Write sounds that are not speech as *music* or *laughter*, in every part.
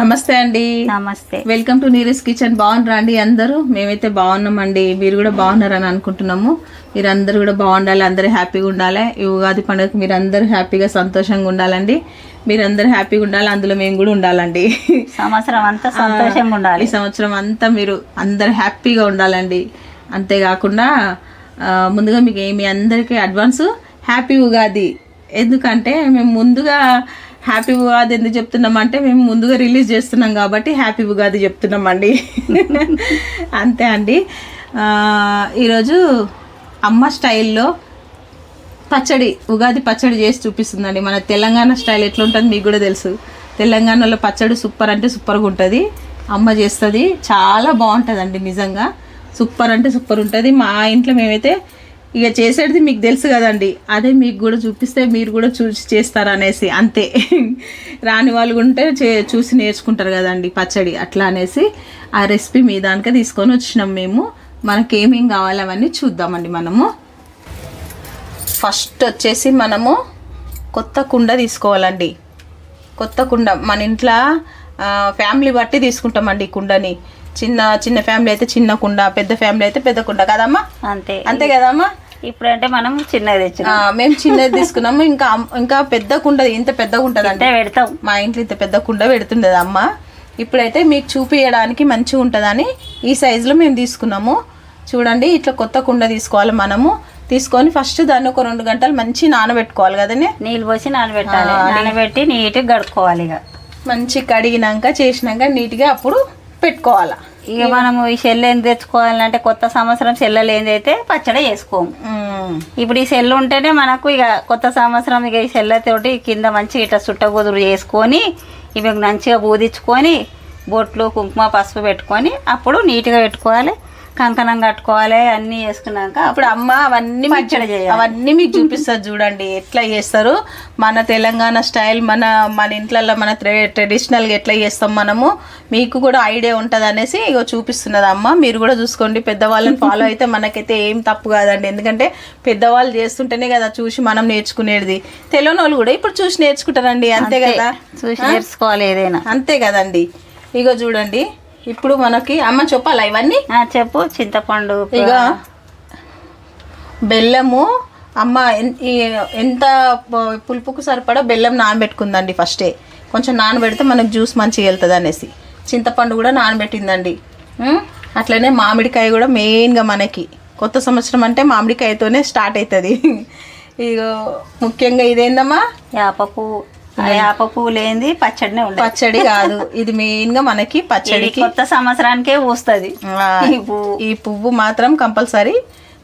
నమస్తే అండి. నమస్తే. వెల్కమ్ టు నీరస్ కిచెన్ బాగున్నారా అండి అందరూ? మేమైతే బాగున్నామండి. మీరు కూడా బాగున్నారని అనుకుంటున్నాము. మీరు అందరూ కూడా బాగుండాలి అందరూ హ్యాపీగా ఉండాలి. ఈ ఉగాది పండుగకి మీరు అందరూ హ్యాపీగా సంతోషంగా ఉండాలండి. మీరందరూ హ్యాపీగా ఉండాలి అందులో మేము కూడా ఉండాలండి. సంవత్సరం అంతా సంతోషంగా ఉండాలి. ఈ సంవత్సరం అంతా మీరు అందరు హ్యాపీగా ఉండాలండి. అంతేకాకుండా ముందుగా మీకు మీ అందరికీ అడ్వాన్స్ హ్యాపీ ఉగాది. ఎందుకంటే మేము ముందుగా హ్యాపీ ఉగాది ఎందుకు చెప్తున్నామంటే మేము ముందుగా రిలీజ్ చేస్తున్నాం కాబట్టి హ్యాపీ ఉగాది చెప్తున్నామండి. *laughs* అంతే అండి. ఈరోజు అమ్మ స్టైల్లో పచ్చడి ఉగాది పచ్చడి చేసి చూపిస్తుందండి. మన తెలంగాణ స్టైల్ ఎట్లుంటుంది మీకు కూడా తెలుసు. తెలంగాణలో పచ్చడి సూపర్ అంటే సూపర్గా ఉంటుంది. అమ్మ చేస్తుంది చాలా బాగుంటుందండి నిజంగా. సూపర్ అంటే సూపర్ ఉంటుంది. మా ఇంట్లో మేమైతే ఇక చేసేది మీకు తెలుసు కదండి. అదే మీకు కూడా చూపిస్తే మీరు కూడా చూసి చేస్తారు అనేసి అంతే. రాని వాళ్ళు ఉంటే చే చూసి నేర్చుకుంటారు కదండి పచ్చడి. అట్లా అనేసి ఆ రెసిపీ మీ దానికే తీసుకొని వచ్చినాం మేము. మనకేమేం కావాలి అవన్నీ చూద్దామండి మనము. ఫస్ట్ వచ్చేసి మనము కొత్త కుండ తీసుకోవాలండి. కొత్త కుండ మన ఇంట్లో ఫ్యామిలీ బట్టి తీసుకుంటామండి ఈ కుండని. చిన్న చిన్న ఫ్యామిలీ అయితే చిన్న కుండ పెద్ద ఫ్యామిలీ అయితే పెద్ద కుండ కదమ్మా? అంతే. అంతే కదమ్మా? ఇప్పుడంటే మనం చిన్నది మేము చిన్నది తీసుకున్నాము. ఇంకా ఇంకా పెద్ద కుండ ఇంత పెద్దగా ఉంటుందండి అంటే పెడతాం. మా ఇంట్లో ఇంత పెద్ద కుండ పెడుతుండేది అమ్మ ఇప్పుడైతే మీకు చూపించడానికి మంచిగా ఉంటుందని ఈ సైజులో మేము తీసుకున్నాము. చూడండి ఇట్లా కొత్త కుండ తీసుకోవాలి మనము. తీసుకొని ఫస్ట్ దాన్ని ఒక రెండు గంటలు మంచి నానబెట్టుకోవాలి కదండి నీళ్ళు పోసి నానబెట్టాలి. నానబెట్టి నీట్గా గడుక్కోవాలి ఇక. మంచి కడిగినాక చేసినాక నీట్గా అప్పుడు పెట్టుకోవాలి. ఇక మనము ఈ సెల్ ఏం తెచ్చుకోవాలంటే కొత్త సంవత్సరం సెల్లలు ఏందైతే పచ్చడి చేసుకోము. ఇప్పుడు ఈ సెల్ ఉంటేనే మనకు ఇక కొత్త సంవత్సరం ఇక ఈ సెల్లతోటి కింద మంచి ఇట్లా చుట్టగొదురు చేసుకొని ఇవి మంచిగా బూదించుకొని బొట్లు కుంకుమ పసుపు పెట్టుకొని అప్పుడు నీట్గా పెట్టుకోవాలి. కంకణం కట్టుకోవాలి అన్నీ చేసుకున్నాక అప్పుడు అమ్మ అవన్నీ పచ్చడి చేయాలి. అవన్నీ మీకు చూపిస్తారు చూడండి ఎట్లా చేస్తారు. మన తెలంగాణ స్టైల్ మన మన ఇంట్లో మన ట్రెడిషనల్గా ఎట్లా చేస్తాం మనము మీకు కూడా ఐడియా ఉంటుంది అనేసి ఇగో చూపిస్తున్నది అమ్మ. మీరు కూడా చూసుకోండి. పెద్దవాళ్ళని ఫాలో అయితే మనకైతే ఏం తప్పు కాదండి. ఎందుకంటే పెద్దవాళ్ళు చేస్తుంటేనే కదా చూసి మనం నేర్చుకునేది. తెలియని వాళ్ళు కూడా ఇప్పుడు చూసి నేర్చుకుంటారండి. అంతే కదా? చూసి నేర్చుకోవాలి ఏదైనా. అంతే కదండి. ఇగో చూడండి. ఇప్పుడు మనకి అమ్మ చెప్పాలా ఇవన్నీ? ఆ, చెప్పు చింతపండు ఇక బెల్లము అమ్మ ఎంత పులుపుకు సరిపడా బెల్లం నానబెట్టుకుందండి ఫస్టే. కొంచెం నానబెడితే మనకు జ్యూస్ మంచిగా వెళ్తుంది అనేసి. చింతపండు కూడా నానబెట్టిందండి? అట్లనే మామిడికాయ కూడా మెయిన్గా మనకి. కొత్త సంవత్సరం అంటే మామిడికాయతోనే స్టార్ట్ అవుతుంది *laughs* ఇక ముఖ్యంగా ఇదేందమ్మా? యాప పువ్వు లేనిది పచ్చడినే ఉండదు. పచ్చడి కాదు. ఇది మెయిన్గా మనకి ఇది పచ్చడికి కొత్త సంవత్సరానికే పూస్తుంది ఈ పువ్వు. మాత్రం కంపల్సరీ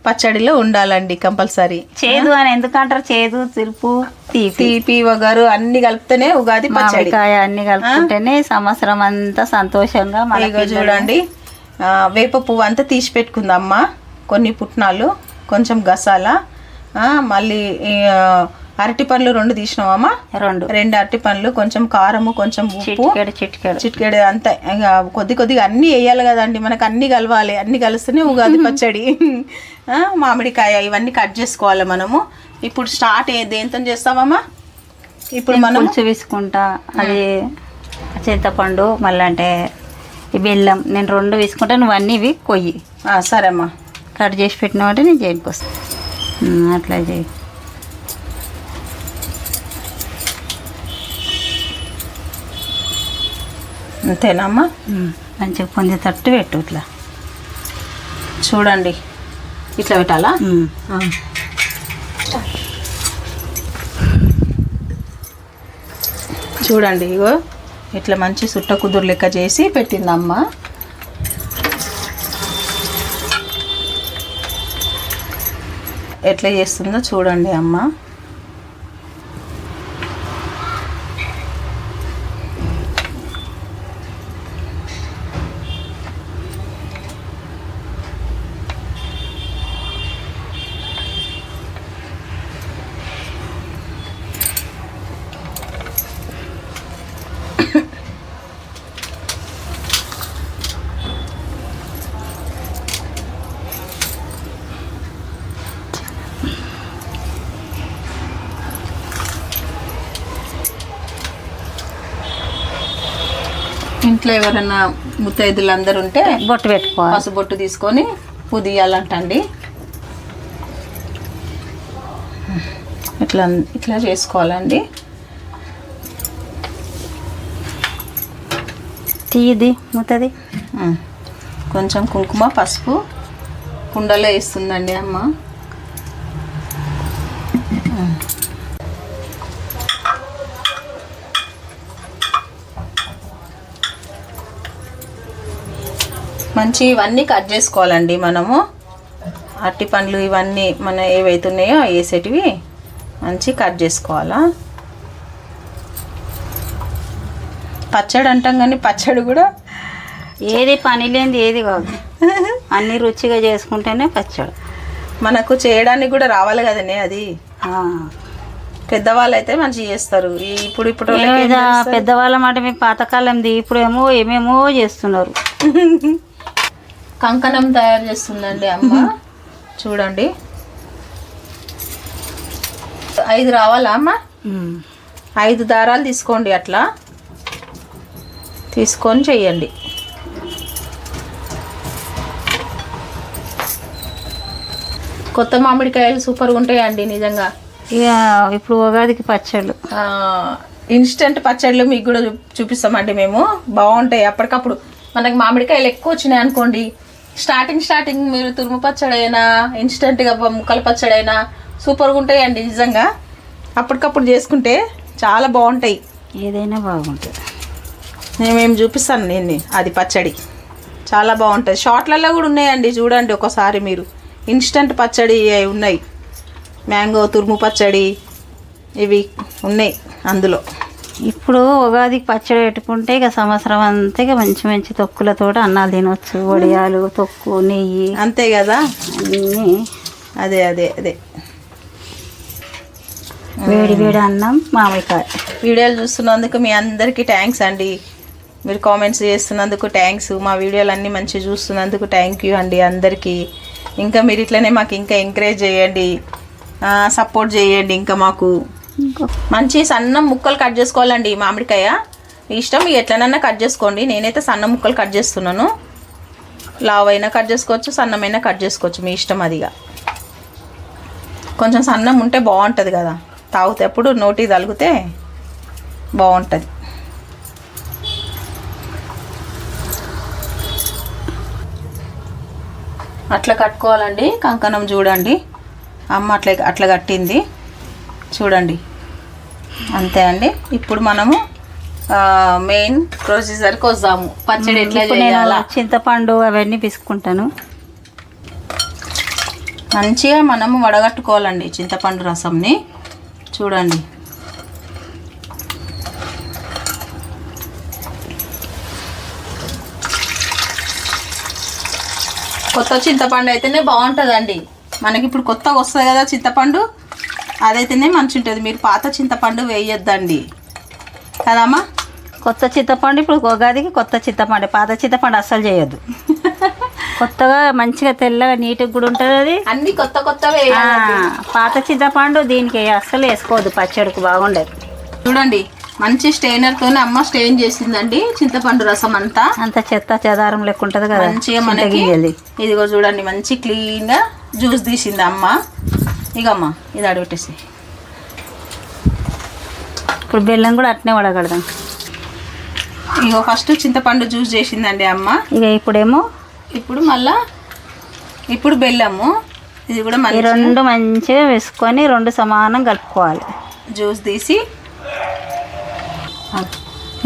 పచ్చడిలో ఉండాలండి కంపల్సరీ. చేదు అని ఎందుకంటారు చేదు తిరుపు తీపి. తీపి వగరు అన్ని కలిపితేనే ఉగాది పచ్చడి. అన్ని కలుపుకుంటేనే సంవత్సరం అంతా సంతోషంగా చూడండి. ఆ, వేప పువ్వు అంతా తీసి పెట్టుకుందమ్మ. కొన్ని పుట్నాలు కొంచెం గసాల మళ్ళీ అరటి పండ్లు రెండు తీసినావమ్మా? రెండు. రెండు అరటి పండ్లు కొంచెం కారము కొంచెం ఉప్పు. చిటికెడు చిటికెడు. అంతే. ఇక కొద్ది కొద్దిగా అన్నీ వేయాలి కదండి. మనకు అన్నీ కలవాలి. అన్నీ కలిస్తేనే ఉగాది *laughs* పచ్చడి. మామిడికాయ ఇవన్నీ కట్ చేసుకోవాలి మనము. ఇప్పుడు స్టార్ట్ దేంతో చేస్తామమ్మా ఇప్పుడు మనం వేసుకుంటా. అది చింతపండు మళ్ళీ అంటే బెల్లం. నేను రెండు వేసుకుంటా. నువ్వు అన్నీ ఇవి కొయ్యి. సరే అమ్మా కట్ చేసి పెట్టినామంటే నేను చేయిపోస్తాను అట్లా చేయి. అంతేనమ్మా? మంచిగా పొందేటట్టు పెట్టు ఇట్లా. చూడండి. ఇట్లా పెట్టాలా. చూడండి ఇగో ఇట్లా మంచి సుట్ట కుదురు లెక్క చేసి పెట్టిందమ్మ. ఎట్లా చేస్తుందో చూడండి అమ్మ. ఇంట్లో ఎవరైనా ముత్తైదులు అందరు ఉంటే బొట్టు పెట్టుకోవాలి. పసుబొట్టు తీసుకొని పుదియాలంటండి. ఇట్లా ఇట్లా చేసుకోవాలండి. తీయది ముత్తది. కొంచెం కుంకుమ పసుపు కుండలో వేస్తుందండి అమ్మ. మంచి ఇవన్నీ కట్ చేసుకోవాలండి మనము. అట్టి పండ్లు ఇవన్నీ మన ఏవైతే ఉన్నాయో వేసేటివి మంచి కట్ చేసుకోవాలా. పచ్చడి అంటాం కానీ పచ్చడి కూడా ఏది పని లేనిది ఏది కాదు. *laughs* అన్ని రుచిగా చేసుకుంటేనే పచ్చడి. మనకు చేయడానికి కూడా రావాలి కదనే అది. పెద్దవాళ్ళు అయితే మంచిగా చేస్తారు. ఇప్పుడు ఇప్పుడు? పెద్దవాళ్ళ మాట మీ పాతకాలంది ఇప్పుడేమో ఏమేమో చేస్తున్నారు. *laughs* కంకణం తయారు చేస్తుందండి అమ్మ. చూడండి. ఐదు రావాలా అమ్మ. ఐదు దారాలు తీసుకోండి అట్లా. తీసుకొని చెయ్యండి. కొత్త మామిడికాయలు సూపర్గా ఉంటాయండి నిజంగా. ఇప్పుడు ఉగాదికి పచ్చళ్ళు. ఇన్స్టెంట్ పచ్చళ్ళు మీకు కూడా చూపిస్తామండి మేము. బాగుంటాయి అప్పటికప్పుడు. మనకి మామిడికాయలు ఎక్కువ వచ్చినాయి అనుకోండి స్టార్టింగ్ స్టార్టింగ్ మీరు తురుము పచ్చడి అయినా ఇన్స్టెంట్గా ముక్కల పచ్చడి అయినా సూపర్గా ఉంటాయండి నిజంగా. అప్పటికప్పుడు చేసుకుంటే చాలా బాగుంటాయి. ఏదైనా బాగుంటుంది. నేను మేము చూపిస్తాను నేను అది పచ్చడి. చాలా బాగుంటుంది షార్ట్లలో కూడా ఉన్నాయండి చూడండి ఒకసారి మీరు. ఇన్స్టంట్ పచ్చడి అవి ఉన్నాయి. మ్యాంగో తురుము పచ్చడి ఇవి ఉన్నాయి అందులో. ఇప్పుడు ఉగాదికి పచ్చడి పెట్టుకుంటే ఇక సంవత్సరం అంతా ఇక మంచి మంచి తొక్కులతో అన్నాలు తినొచ్చు. వడియాలు తొక్కు నెయ్యి. అంతే కదా? అన్నీ. అదే అదే అదే. వేడి వేడి అన్నం మామిడికాయ. వీడియోలు చూస్తున్నందుకు మీ అందరికీ థ్యాంక్స్ అండి. మీరు కామెంట్స్ చేస్తున్నందుకు థ్యాంక్స్ మా వీడియోలు అన్నీ మంచిగా చూస్తున్నందుకు థ్యాంక్ యూ అండి అందరికీ. ఇంకా మీరు ఇట్లనే మాకు ఇంకా ఎంకరేజ్ చేయండి. సపోర్ట్ చేయండి ఇంకా మాకు. మంచి సన్న ముక్కలు కట్ చేసుకోవాలండి మామిడికాయ. మీ ఇష్టం మీరు ఎట్లనన్నా కట్ చేసుకోండి. నేనైతే సన్న ముక్కలు కట్ చేస్తున్నాను. లావ్ అయినా కట్ చేసుకోవచ్చు సన్నమైనా కట్ చేసుకోవచ్చు. మీ ఇష్టం అదిగా. కొంచెం సన్నం ఉంటే బాగుంటుంది కదా. తాగితే అప్పుడు నోటి తలిగితే బాగుంటుంది. అట్లా కట్టుకోవాలండి. కంకణం చూడండి. అమ్మ అట్లా అట్లా కట్టింది. చూడండి. అంతే అండి. ఇప్పుడు మనము మెయిన్ ప్రొసీజర్కి వద్దాము. పచ్చడి ఎట్లా చేయాలా? చింతపండు అవన్నీ పిసుకుంటాను మంచిగా మనము వడగట్టుకోవాలండి చింతపండు రసంని. చూడండి. కొత్త చింతపండు అయితేనే బాగుంటుందండి. మనకి ఇప్పుడు కొత్తగా వస్తుంది కదా చింతపండు. అదైతేనే మంచి ఉంటుంది మీరు పాత చింతపండు వేయొద్దండి. కదమ్మా? కొత్త చింతపండు ఇప్పుడు ఉగాదికి కొత్త చింతపండు. పాత చింతపండు అస్సలు చేయొద్దు. *laughs* కొత్తగా మంచిగా తెల్లగా నీట్గా కూడా ఉంటుంది అది. అన్ని కొత్త కొత్త పాత చింతపండు దీనికి అస్సలు వేసుకోవద్దు. పచ్చడికి బాగుండదు. చూడండి మంచి స్టెయినర్తోనే అమ్మ స్టెయిన్ చేసిందండి చింతపండు రసం అంతా. అంత చెత్త చెదారం లెక్క ఉంటుంది కదా మంచిగా మనకి. ఇదిగో చూడండి మంచి క్లీన్గా జ్యూస్ తీసింది అమ్మ. ఇక అమ్మ ఇది అడగట్టేసి ఇప్పుడు బెల్లం కూడా అట్నే వడగడదాం. ఇగో ఫస్ట్ చింతపండు జ్యూస్ చేసిందండి అమ్మ. ఇక ఇప్పుడేమో ఇప్పుడు మళ్ళా ఇప్పుడు బెల్లము. ఇది కూడా ఈ మంచి రెండు మంచిగా వేసుకొని రెండు సమానం కలుపుకోవాలి. జ్యూస్ తీసి.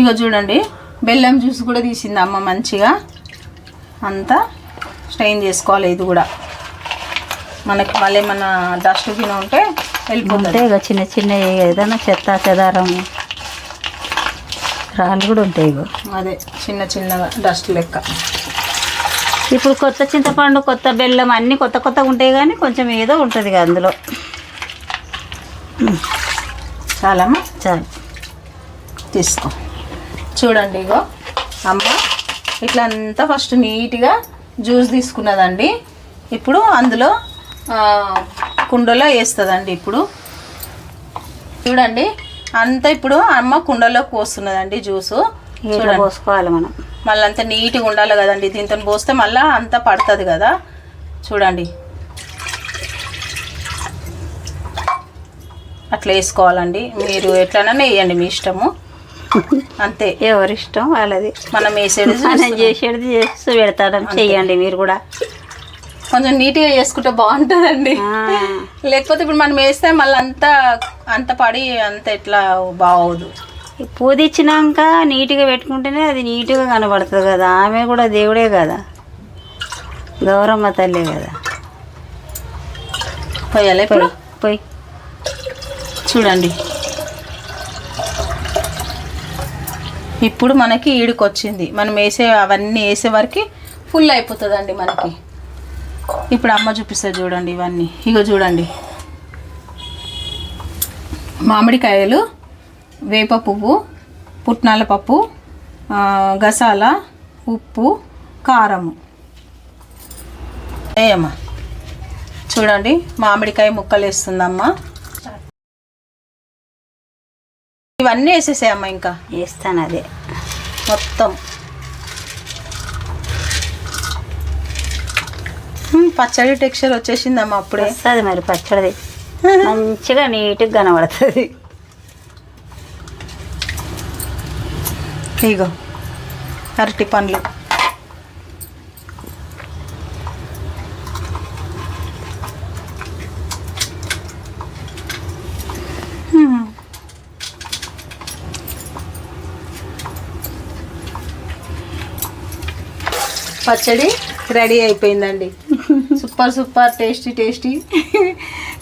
ఇగో చూడండి బెల్లం జ్యూస్ కూడా తీసింది అమ్మ మంచిగా. అంతా స్ట్రెయిన్ చేసుకోవాలి ఇది కూడా. మనకి మళ్ళీ మన డస్ట్ గిన్నె ఉంటే వెళ్ళిపోతుంది. ఇక చిన్న చిన్న ఏదైనా చెత్త చెదారం రాళ్ళు కూడా ఉంటాయి ఇగో. అదే చిన్న చిన్నగా డస్ట్ లెక్క. ఇప్పుడు కొత్త చింతపండు కొత్త బెల్లం అన్నీ కొత్త కొత్తగా ఉంటాయి కానీ కొంచెం ఏదో ఉంటుంది ఇక అందులో. చాలమ్మా? చాలు. తీసుకో. చూడండి ఇగో. అమ్మ ఇట్లా అంతా ఫస్ట్ నీట్గా జ్యూస్ తీసుకున్నదండి. ఇప్పుడు అందులో కుండలో వేస్తుందండి ఇప్పుడు. చూడండి అంతా ఇప్పుడు అమ్మ కుండలోకి పోస్తున్నదండి జ్యూసు. పోసుకోవాలి మనం. మళ్ళీ అంత నీట్గా ఉండాలి కదండి దీంతో పోస్తే మళ్ళీ అంతా పడుతుంది కదా. చూడండి. అట్లా వేసుకోవాలండి. మీరు ఎట్లైనా వేయండి మీ ఇష్టము. అంతే. ఎవరిష్టం వాళ్ళది. మనం వేసేది మనం చేసేది చేస్తూ పెడతాం. చెయ్యండి మీరు కూడా. కొంచెం నీట్గా చేసుకుంటే బాగుంటుందండి. లేకపోతే ఇప్పుడు మనం వేస్తే మళ్ళీ అంతా అంత పడి అంత ఎట్లా బాగోదు. ఈ పూది ఇచ్చినాక నీట్గా పెట్టుకుంటేనే అది నీట్గా కనబడుతుంది కదా. ఆమె కూడా దేవుడే కదా. గౌరమ్మ తల్లే కదా. పోయాలి ఇప్పుడు? పోయి చూడండి. ఇప్పుడు మనకి ఈడుకు వచ్చింది మనం వేసే అవన్నీ వేసే వరకు ఫుల్ అయిపోతుందండి మనకి. ఇప్పుడు అమ్మ చూపిస్తుంది చూడండి ఇవన్నీ. ఇగో చూడండి. మామిడికాయలు వేప పువ్వు పుట్నాల పప్పు గసాల ఉప్పు కారము. ఏయమ్మా. చూడండి మామిడికాయ ముక్కలు వేస్తుందమ్మా ఇవన్నీ వేసేసాయమ్మా ఇంకా. వేస్తాను అదే. మొత్తం. పచ్చడి టెక్స్చర్ వచ్చేసిందమ్మా అప్పుడే. వస్తుంది మరి పచ్చడిది. మంచిగా నీట్గా కనబడుతుంది. ఇగో అరటి పండ్లు. పచ్చడి రెడీ అయిపోయిందండి. Super super tasty tasty.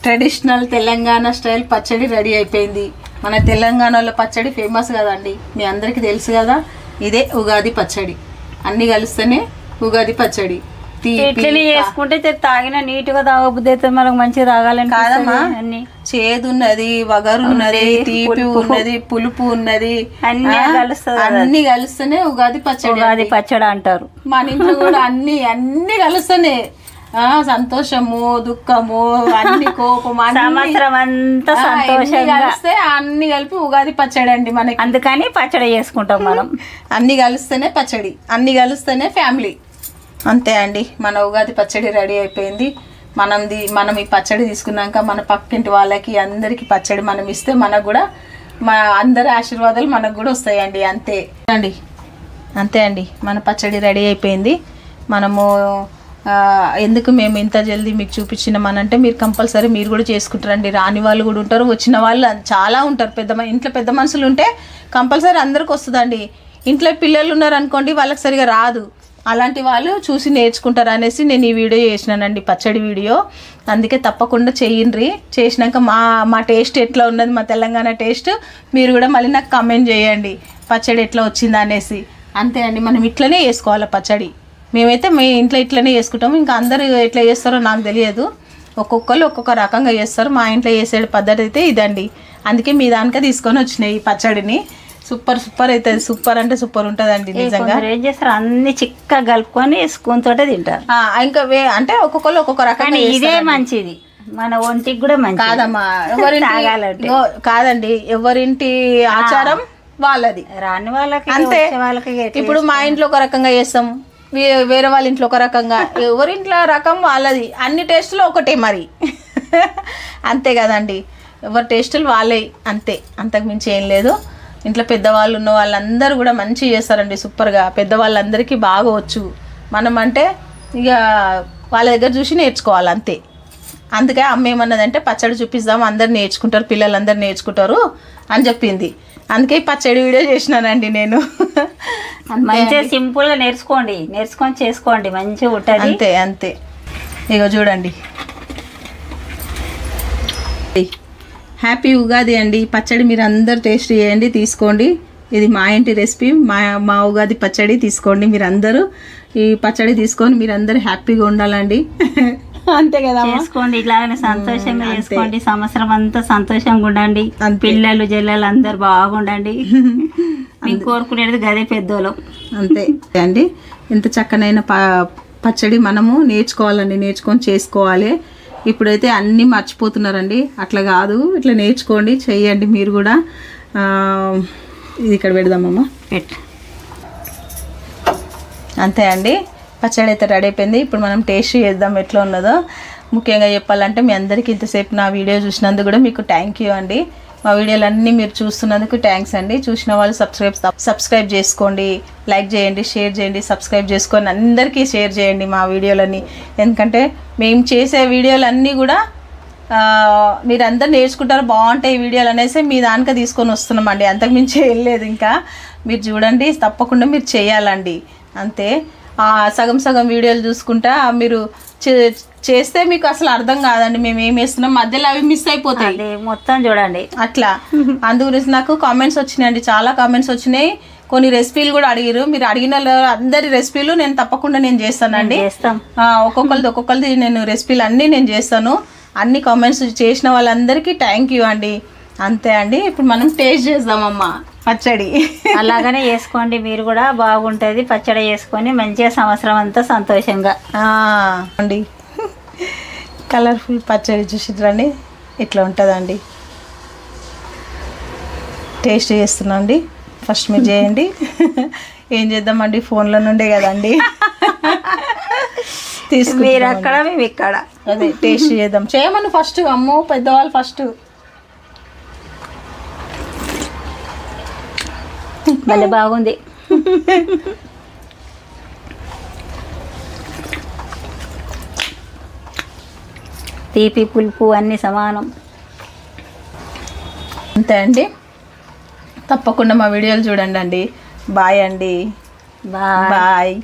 Traditional Telangana style పచ్చడి రెడీ అయిపోయింది. మన తెలంగాణలో పచ్చడి ఫేమస్ కదండి. మీ అందరికీ తెలుసు కదా ఇదే ఉగాది పచ్చడి. అన్నీ కలిస్తేనే ఉగాది పచ్చడి. ఇట్లనే చేసుకుంటే తాగిన నీట్గా తాగబుద్ధి అయితే మనకు మంచిగా తాగాలని కాదమ్మా అన్ని. చేదు ఉన్నది వగరు ఉన్నది తీపి ఉన్నది పులుపు ఉన్నది అన్నీ కలుస్తది. అన్ని కలిస్తేనే ఉగాది పచ్చడి ఉగాది పచ్చడి అంటారు. మన ఇంట్లో కూడా అన్ని అన్ని కలుస్తూనే. సంతోషము దుఃఖము అన్ని కోపం అన్ని. సంవత్సరం అంతా సంతోషంగా. కలిస్తే అన్ని కలిపి ఉగాది పచ్చడి అండి మనకి. అందుకని పచ్చడి చేసుకుంటాం మనం. అన్ని కలిస్తేనే పచ్చడి అన్ని కలిస్తేనే ఫ్యామిలీ. అంతే అండి మన ఉగాది పచ్చడి రెడీ అయిపోయింది. మనది మనం ఈ పచ్చడి తీసుకున్నాక మన పక్కింటి వాళ్ళకి అందరికి పచ్చడి మనం ఇస్తే మనకు కూడా మా అందరి ఆశీర్వాదాలు మనకు కూడా వస్తాయండి అంతే. అండి అంతే అండి మన పచ్చడి రెడీ అయిపోయింది. మనము ఎందుకు మేము ఇంత జల్దీ మీకు చూపించినామనంటే మీరు కంపల్సరీ మీరు కూడా చేసుకుంటారండి. రాని వాళ్ళు కూడా ఉంటారు వచ్చిన వాళ్ళు చాలా ఉంటారు. పెద్ద మ- ఇంట్లో పెద్ద మనుషులు ఉంటే కంపల్సరీ అందరికి వస్తుందండి. ఇంట్లో పిల్లలు ఉన్నారు అనుకోండి వాళ్ళకి సరిగా రాదు. అలాంటి వాళ్ళు చూసి నేర్చుకుంటారు అనేసి నేను ఈ వీడియో చేసినానండి పచ్చడి వీడియో. అందుకే తప్పకుండా చేయండి. చేసినాక మా మా టేస్ట్ ఎట్లా ఉన్నది మా తెలంగాణ టేస్ట్ మీరు కూడా మళ్ళీ నాకు కమెంట్ చేయండి. పచ్చడి ఎట్లా వచ్చిందా అనేసి. అంతే అండి మనం ఇట్లనే వేసుకోవాలి పచ్చడి. మేమైతే మీ ఇంట్లో ఇట్లనే చేసుకుంటాము. ఇంకా అందరూ ఎట్లా చేస్తారో నాకు తెలియదు. ఒక్కొక్కరు ఒక్కొక్క రకంగా చేస్తారు. మా ఇంట్లో చేసే పద్ధతి అయితే ఇదండి. అందుకే మీ దానికే తీసుకొని వచ్చినాయి ఈ పచ్చడిని. సూపర్ సూపర్ అవుతుంది. సూపర్ అంటే సూపర్ ఉంటుందండి నిజంగా. ఏం చేస్తారు? అన్ని చిక్క కలుపుకొని స్పూన్ తోటే తింటారు. ఇంకా వే అంటే ఒక్కొక్కరు ఒక్కొక్క రకంగా ఇదే. మంచిది. మన ఒంటికి కూడా మంచిది. కాదమ్మా *laughs* ఎవరింటి. ఇగో, కాదండి. ఎవరింటి ఆచారం వాళ్ళది. రాని వాళ్ళకి అంతే. వాళ్ళకి ఇప్పుడు మా ఇంట్లో ఒక రకంగా చేస్తాం. వేరే వాళ్ళ ఇంట్లో ఒక రకంగా. ఎవరింట్లో రకం వాళ్ళది. అన్ని టేస్టులు ఒకటే మరి. అంతే కదండి. ఎవరి టేస్టులు వాళ్ళే. అంతే. అంతకుమించి ఏం లేదు. ఇంట్లో పెద్దవాళ్ళు ఉన్న వాళ్ళందరూ కూడా మంచిగా చేస్తారండి. సూపర్గా పెద్దవాళ్ళందరికీ బాగా వచ్చు మనం అంటే ఇక వాళ్ళ దగ్గర చూసి నేర్చుకోవాలి. అంతే. అందుకే అమ్మ ఏమన్నదంటే పచ్చడి చూపిస్తాం అందరు నేర్చుకుంటారు పిల్లలందరూ నేర్చుకుంటారు అని చెప్పింది. అందుకే పచ్చడి వీడియో చేసినానండి నేను. మంచిగా అండి. సింపుల్గా నేర్చుకోండి నేర్చుకొని చేసుకోండి మంచిగా ఉంటది. అంతే అంతే. ఇగో చూడండి. హ్యాపీ ఉగాది అండి. పచ్చడి మీరు అందరు టేస్ట్ చేయండి తీసుకోండి. ఇది మా ఇంటి రెసిపీ మా మా ఉగాది పచ్చడి తీసుకోండి మీరు అందరూ ఈ పచ్చడి తీసుకొని మీరు అందరూ హ్యాపీగా ఉండాలండి. అంతే కదా చేసుకోండి ఇట్లాగనే సంతోషంగా. చేసుకోండి. సంవత్సరం అంతా సంతోషంగా ఉండండి. పిల్లలు జల్లలు అందరు బాగుండండి. *laughs* మీకు కోరుకునేది గదే పెద్దోళ్ళు. అంతే. అండి ఇంత చక్కనైన ప పచ్చడి మనము నేర్చుకోవాలండి నేర్చుకొని చేసుకోవాలి. ఇప్పుడైతే అన్నీ మర్చిపోతున్నారండి. అట్లా కాదు ఇట్లా నేర్చుకోండి చెయ్యండి మీరు కూడా. ఇది ఇక్కడ పెడదామమ్మా. పెట్టు. అంతే అండి. పచ్చడి అయితే రెడీ అయిపోయింది. ఇప్పుడు మనం టేస్ట్ చేద్దాం ఎట్లా ఉన్నదో. ముఖ్యంగా చెప్పాలంటే మీ అందరికీ ఇంతసేపు నా వీడియో చూసినందుకు కూడా మీకు థ్యాంక్ యూ అండి. మా వీడియోలన్నీ మీరు చూస్తున్నందుకు థ్యాంక్స్ అండి. చూసిన వాళ్ళు సబ్స్క్రైబ్ సబ్స్క్రైబ్ చేసుకోండి. లైక్ చేయండి షేర్ చేయండి సబ్స్క్రైబ్ చేసుకొని అందరికీ షేర్ చేయండి మా వీడియోలని ఎందుకంటే మేము చేసే వీడియోలన్నీ కూడా ఆ, మీరు అందరు నేర్చుకుంటారు బాగుంటాయి వీడియోలు అనేసి మీ దానిక తీసుకొని వస్తున్నామండి. అంతకుమించి వెళ్ళలేదు ఇంకా. మీరు చూడండి తప్పకుండా మీరు చేయాలండి. అంతే. సగం సగం వీడియోలు చూసుకుంటా మీరు చే- చేస్తే మీకు అసలు అర్థం కాదండి. మేము ఏం వేస్తున్నాం? మధ్యలో అవి మిస్ అయిపోతాయి. మొత్తం చూడండి. అట్లా. అందు గురించి నాకు కామెంట్స్ వచ్చినాయండి. చాలా కామెంట్స్ వచ్చినాయి. కొన్ని రెసిపీలు కూడా అడిగారు మీరు అడిగిన వాళ్ళ అందరి రెసిపీలు నేను తప్పకుండా నేను చేస్తానండి. ఒక్కొక్కరిది ఒక్కొక్కరిది నేను రెసిపీలు అన్నీ నేను చేస్తాను. అన్ని కామెంట్స్ చేసిన వాళ్ళందరికీ థ్యాంక్ యూ అండి. అంతే అండి. ఇప్పుడు మనం టేస్ట్ చేద్దామమ్మా పచ్చడి. అలాగనే చేసుకోండి మీరు కూడా బాగుంటుంది. పచ్చడి చేసుకొని మంచిగా సంవత్సరం అంతా సంతోషంగా. అండి. కలర్ఫుల్ పచ్చడి చూసిద్రండి ఇట్లా ఉంటుందండి? టేస్ట్ చేస్తున్నాండి ఫస్ట్ మీరు చేయండి. ఏం చేద్దామండి? ఫోన్లో నుండే కదండి. మీరు తీసుకుంటాం అక్కడ మేము ఇక్కడ. అదే టేస్ట్ చేద్దాం. చేయమను ఫస్ట్ అమ్మో పెద్దవాళ్ళు ఫస్ట్ భలే బాగుంది. తీపి పులుపు అన్ని సమానం. అంతే అండి. తప్పకుండా మా వీడియోలు చూడండి అండి బాయ్ అండి. బాయ్. బాయ్.